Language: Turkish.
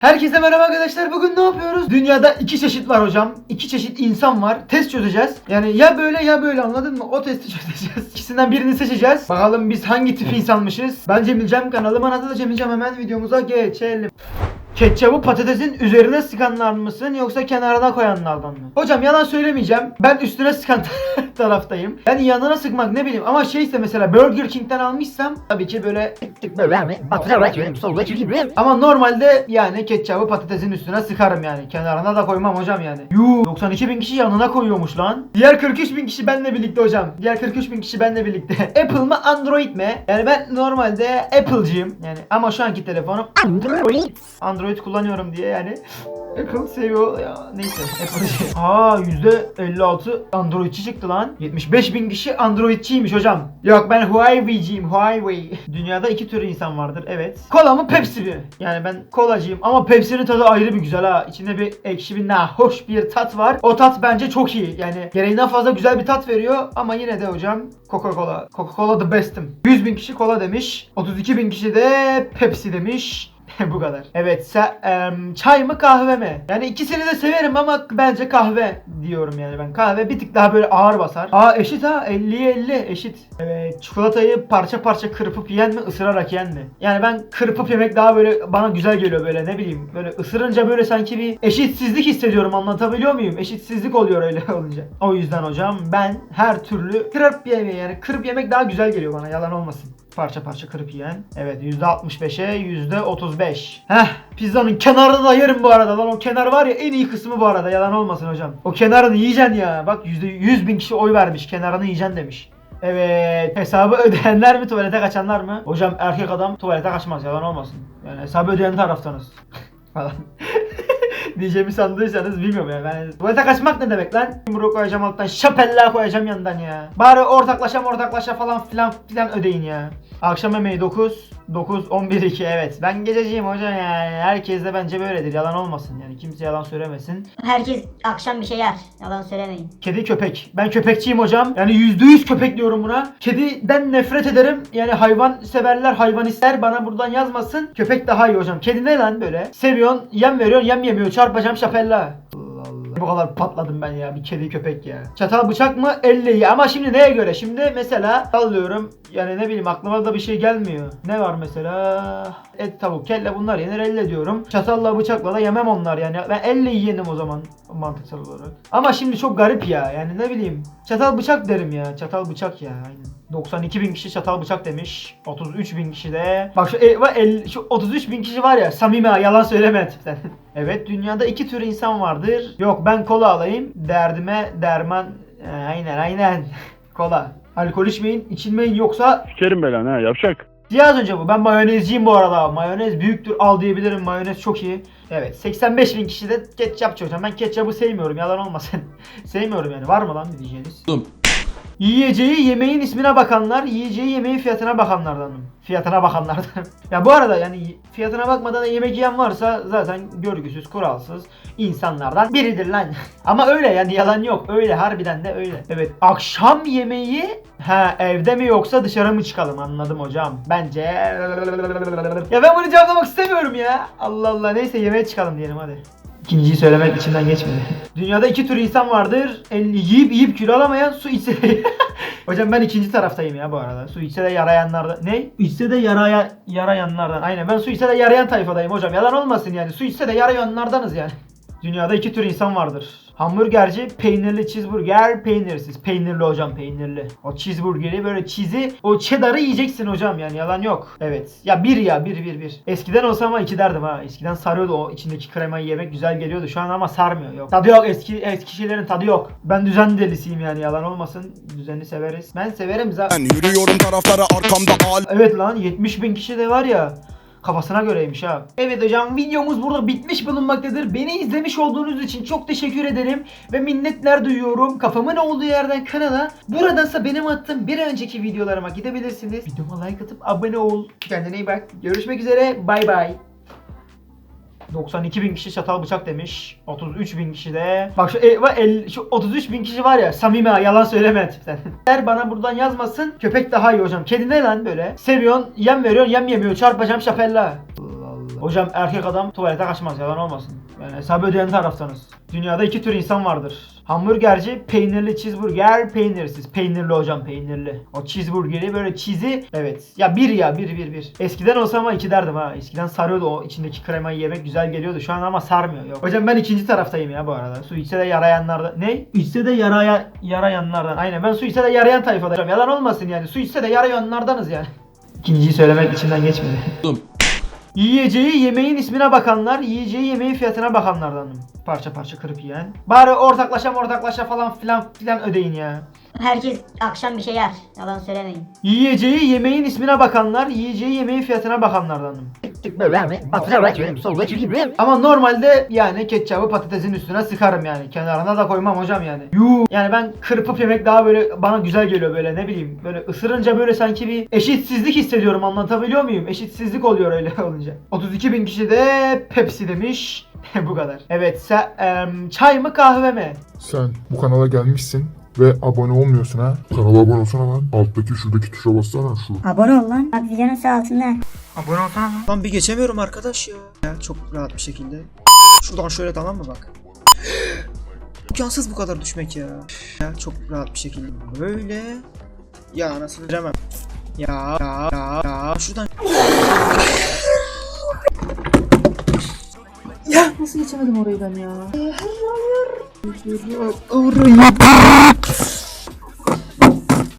Herkese merhaba arkadaşlar. Bugün ne yapıyoruz? Dünyada iki çeşit var hocam. İki çeşit insan var. Test çözeceğiz. Yani ya böyle ya böyle anladın mı? O testi çözeceğiz. İkisinden birini seçeceğiz. Bakalım biz hangi tip insanmışız? Ben Cemilcem kanalıma adı da Cemilcem hemen videomuza geçelim. Ketçabı patatesin üzerine sıkanlar mısın yoksa kenarına koyanlardan mı? Hocam yalan söylemeyeceğim. Ben üstüne sıkan taraftayım. Yani yanına sıkmak ne bileyim ama şeyse mesela Burger King'den almışsam tabii ki böyle ama normalde yani ketçabı patatesin üstüne sıkarım yani. Kenarına da koymam hocam yani. Yuu 92 bin kişi yanına koyuyormuş lan. Diğer 43 bin kişi benle birlikte hocam. Diğer 43 bin kişi benle birlikte. Apple mı Android mi? Yani ben normalde Apple'cıyım. Yani ama şu anki telefonum Android kullanıyorum diye yani. Apple seviyor ya neyse Apple'cı. Aa %56 Androidçi çıktı lan. 75 bin kişi Androidçiymiş hocam. Yok ben Huawei'ciyim Huawei. Dünyada iki tür insan vardır evet. Kola mı Pepsi mi? Yani ben kolacıyım ama Pepsi'nin tadı ayrı bir güzel ha. İçinde bir ekşi bir hoş bir tat var. O tat bence çok iyi. Yani gereğinden fazla güzel bir tat veriyor ama yine de hocam Coca-Cola. Coca-Cola the best'im. 100 bin kişi kola demiş. 32 bin kişi de Pepsi demiş. Bu kadar. Evet, se- em, çay mı kahve mi? Yani ikisini de severim ama bence kahve diyorum yani ben. Kahve bir tık daha böyle ağır basar. Aa eşit ha 50'ye 50 eşit. Evet çikolatayı parça parça kırpıp yiyen mi ısırarak yiyen mi? Yani ben kırpıp yemek daha böyle bana güzel geliyor böyle ne bileyim. Böyle ısırınca böyle sanki bir eşitsizlik hissediyorum anlatabiliyor muyum? Eşitsizlik oluyor öyle olunca. O yüzden hocam ben her türlü kırıp yemeği yani kırıp yemek daha güzel geliyor bana yalan olmasın. Parça parça kırıp yiyen. Evet %65'e %35. Heh pizzanın kenarını da yerim bu arada lan o kenar var ya en iyi kısmı bu arada yalan olmasın hocam. O kenarını yiyeceksin ya. Bak %100 bin kişi oy vermiş kenarını yiyeceksin demiş. Evet hesabı ödeyenler mi tuvalete kaçanlar mı? Hocam erkek adam tuvalete kaçmaz yalan olmasın. Yani hesabı ödeyen taraftanız. Falan. Diyeceğimi sandıysanız bilmiyorum ya. Ben tuvalete kaçmak ne demek lan? Yumruğu koyacağım alttan, şapeller koyacağım yandan ya. Bari ortaklaşa ortaklaşa falan filan filan ödeyin ya. Akşam yemeği 9, 9, 11, 2 evet. Ben gececiyim hocam yani. Herkes de bence böyledir. Yalan olmasın yani. Kimse yalan söylemesin. Herkes akşam bir şey yer. Yalan söylemeyin. Kedi köpek. Ben köpekçiyim hocam. Yani %100 köpek diyorum buna. Kediden nefret ederim. Yani hayvan severler, hayvan ister bana buradan yazmasın. Köpek daha iyi hocam. Kedi ne lan böyle? Seviyorsun, yem veriyorsun, yem yemiyor. Çarpacağım şapella. Allah Allah. Bu kadar patladım ben ya bir kedi köpek ya. Çatal bıçak mı? Elle iyi. Ama şimdi neye göre? Şimdi mesela sallıyorum. Yani ne bileyim aklıma da bir şey gelmiyor. Ne var mesela? Et, tavuk, kelle bunlar yenir elle diyorum. Çatalla bıçakla da yemem onlar yani. Ben elle yiyenim o zaman mantıksal olarak. Ama şimdi çok garip ya. Yani ne bileyim. Çatal bıçak derim ya. Çatal bıçak ya. Aynen. 92 bin kişi çatal bıçak demiş. 33 bin kişi de. Bak şu, e, el- şu 33 bin kişi var ya. Samimi yalan söyleme tipten. Evet dünyada iki tür insan vardır. Yok ben kola alayım. Derdime derman. E, aynen aynen. kola. Alkol içmeyin, içilmeyin yoksa Sikerim belanı ha yapacak. Diye az önce bu. Ben mayonezciyim bu arada. Mayonez büyüktür al diyebilirim. Mayonez çok iyi. Evet 85 bin kişi de ketçapçı hocam. Ben ketçabı sevmiyorum yalan olmasın. sevmiyorum yani. Var mı lan bir diyeceğiniz? Yiyeceği yemeğin ismine bakanlar, yiyeceği yemeğin fiyatına bakanlardanım. Fiyatına bakanlardan. ya bu arada yani fiyatına bakmadan da yemek yiyen varsa zaten görgüsüz, kuralsız insanlardan biridir lan. Ama öyle yani yalan yok. Öyle harbiden de öyle. Evet akşam yemeği ha evde mi yoksa dışarı mı çıkalım anladım hocam. Bence ya ben bunu cevaplamak istemiyorum ya. Allah Allah neyse yemeğe çıkalım diyelim hadi. İkinciyi söylemek içimden geçmedi. Dünyada iki tür insan vardır. El, yiyip yiyip kilo alamayan su içse. Hocam ben ikinci taraftayım ya bu arada. Su içse de yarayanlardan. Ne? İçse de yaraya, yarayanlardan. Aynen ben su içse de yarayan tayfadayım hocam. Yalan olmasın yani. Su içse de yarayanlardanız yani. Dünyada iki tür insan vardır. Hamburgerci, peynirli cheeseburger, peynirsiz. Peynirli hocam, peynirli. O cheeseburgeri böyle cheese'i, o cheddar'ı yiyeceksin hocam yani yalan yok. Evet. Ya bir ya, bir bir bir. Eskiden olsa ama iki derdim ha. Eskiden sarıyordu o içindeki kremayı yemek güzel geliyordu. Şu an ama sarmıyor. Yok. Tadı yok. Eski eski şeylerin tadı yok. Ben düzen delisiyim yani yalan olmasın. Düzeni severiz. Ben severim zaten. Ben yürüyorum taraflara arkamda al. Evet lan 70 bin kişi de var ya. Kafasına göreymiş ha. Evet hocam videomuz burada bitmiş bulunmaktadır. Beni izlemiş olduğunuz için çok teşekkür ederim. Ve minnetler duyuyorum. Kafamın olduğu yerden kanala. Buradansa benim attığım bir önceki videolarıma gidebilirsiniz. Videoma like atıp abone ol. Kendine iyi bak. Görüşmek üzere. Bay bay. 92 bin kişi çatal bıçak demiş. 33 bin kişi de. Bak şu, e, el, şu 33 bin kişi var ya samimi yalan söyleme tipten. Eğer bana buradan yazmasın köpek daha iyi hocam. Kedi ne lan böyle? Seviyorsun yem veriyorsun yem yemiyor çarpacağım şapella. Hocam erkek adam tuvalete kaçmaz yalan olmasın. Yani hesabı ödeyen taraftanız. Dünyada iki tür insan vardır. Hamburgerci, peynirli cheeseburger, peynirsiz. Peynirli hocam peynirli. O cheeseburgeri böyle cheese'i evet. Ya bir ya bir bir bir. Eskiden olsa ama iki derdim ha. Eskiden sarıyordu o içindeki kremayı yemek güzel geliyordu. Şu an ama sarmıyor. Yok. Hocam ben ikinci taraftayım ya bu arada. Su içse de yarayanlardan. Ne? İçse de yaraya, yarayanlardan. Aynen ben su içse de yarayan tayfadayım. Yalan olmasın yani. Su içse de yarayanlardanız yani. İkinciyi söylemek içimden geçmedi. Yiyeceği yemeğin ismine bakanlar, yiyeceği yemeğin fiyatına bakanlardanım. Parça parça kırıp yiyen. Bari ortaklaşa ortaklaşa falan filan filan ödeyin ya. Herkes akşam bir şey yer. Yalan söylemeyin. Yiyeceği yemeğin ismine bakanlar, yiyeceği yemeğin fiyatına bakanlardanım. Ama normalde yani ketçabı patatesin üstüne sıkarım yani. Kenarına da koymam hocam yani. Yuu. Yani ben kırpıp yemek daha böyle bana güzel geliyor böyle ne bileyim. Böyle ısırınca böyle sanki bir eşitsizlik hissediyorum anlatabiliyor muyum? Eşitsizlik oluyor öyle olunca. 32 bin kişi de Pepsi demiş. Bu kadar. Evet sen, em, çay mı kahve mi? Sen bu kanala gelmişsin ve abone olmuyorsun ha. Kanala abone olsana lan. Alttaki şuradaki tuşa bassana şu. Abone ol lan. Bak videonun sağ altında. Abone olsana lan. Lan bir geçemiyorum arkadaş ya. ya. Çok rahat bir şekilde. Şuradan şöyle tamam mı bak. İmkansız bu kadar düşmek ya. ya. Çok rahat bir şekilde. Böyle. Ya anasını veremem. Ya ya ya ya. Şuradan. ya nasıl geçemedim orayı ben ya? Orayı.